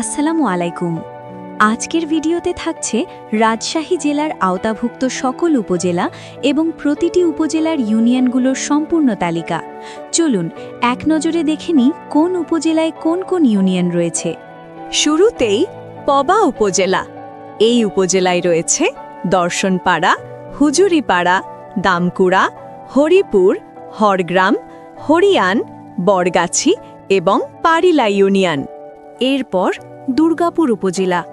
আসসালামু আলাইকুম। আজকের ভিডিওতে থাকছে রাজশাহী জেলার আওতাভুক্ত সকল উপজেলা এবং প্রতিটি উপজেলার ইউনিয়নগুলোর সম্পূর্ণ তালিকা। চলুন, এক নজরে দেখে নিই কোন উপজেলায় কোন কোন ইউনিয়ন রয়েছে। শুরুতেই পবা উপজেলা। এই উপজেলায় রয়েছে দর্শনপাড়া, হুজুরিপাড়া, দামকুড়া, হরিপুর, হরগ্রাম, হরিয়ান, বরগাছি এবং পারিলা ইউনিয়ন। এরপর দুর্গাপুর উপজেলা।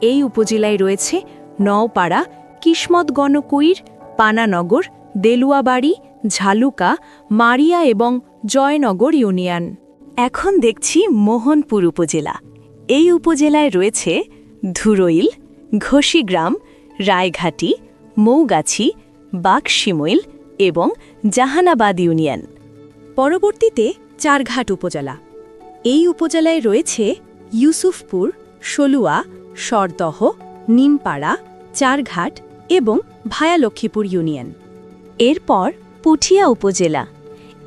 এই উপজেলায় রয়েছে নওপাড়া কিসমত গণকুইর পানানগর, দেলুয়াবাড়ি, ঝালুকা, মারিয়া এবং জয়নগর ইউনিয়ন। এখন দেখছি মোহনপুর উপজেলা। এই উপজেলায় রয়েছে ধুরইল, ঘষিগ্রাম, রায়ঘাটি, মৌগাছি বাঘশিমইল এবং জাহানাবাদ ইউনিয়ন। পরবর্তীতে চারঘাট উপজেলা। এই উপজেলায় রয়েছে ইউসুফপুর সলুয়া সরদহ, নিমপাড়া, চারঘাট এবং ভায়ালক্ষ্মীপুর ইউনিয়ন। এরপর পুঠিয়া উপজেলা।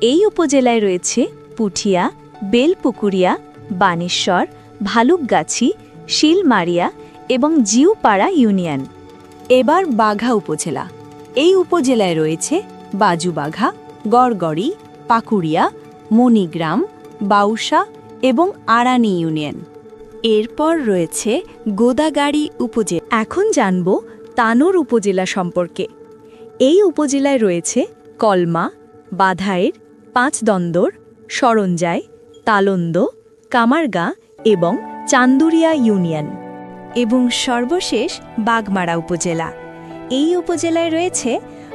এই উপজেলায় রয়েছে পুঠিয়া, বেলপুকুরিয়া, বানেশ্বর, ভালুকগাছি, শিলমারিয়া এবং জিউপাড়া ইউনিয়ন। এবার বাঘা উপজেলা। এই উপজেলায় রয়েছে বাজুবাঘা গড়গড়ি, পাকুড়িয়া, মণিগ্রাম, বাউসা এবং আরানি ইউনিয়ন। এরপর রয়েছে গোদাগাড়ি উপজেলা এখন জানব তানোর উপজেলা সম্পর্কে। এই উপজেলায় রয়েছে কলমা, বাধাইর, পাঁচদন্দর সরঞ্জায় তালন্দ, কামারগা এবং চান্দুরিয়া ইউনিয়ন এবং সর্বশেষ বাগমারা উপজেলা। এই উপজেলায় রয়েছে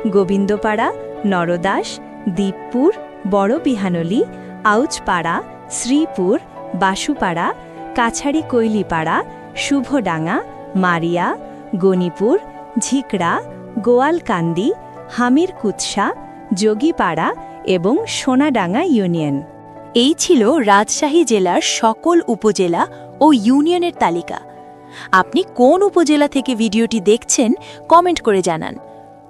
গোবিন্দপাড়া, নরদাস দ্বীপপুর বড় বিহানলি আউচপাড়া শ্রীপুর, বাসুপাড়া কাছাড়ি কৈলিপাড়া, শুভডাঙ্গা, মারিয়া, গণিপুর, ঝিকড়া, গোয়ালকান্দি হামির কুৎসা যোগীপাড়া এবং সোনাডাঙ্গা ইউনিয়ন। এই ছিল রাজশাহী জেলার সকল উপজেলা ও ইউনিয়নের তালিকা। আপনি কোন উপজেলা থেকে ভিডিওটি দেখছেন, কমেন্ট করে জানান।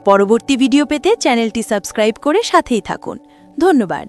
পরবর্তী ভিডিও পেতে চ্যানেলটি সাবস্ক্রাইব করে সাথেই থাকুন। ধন্যবাদ।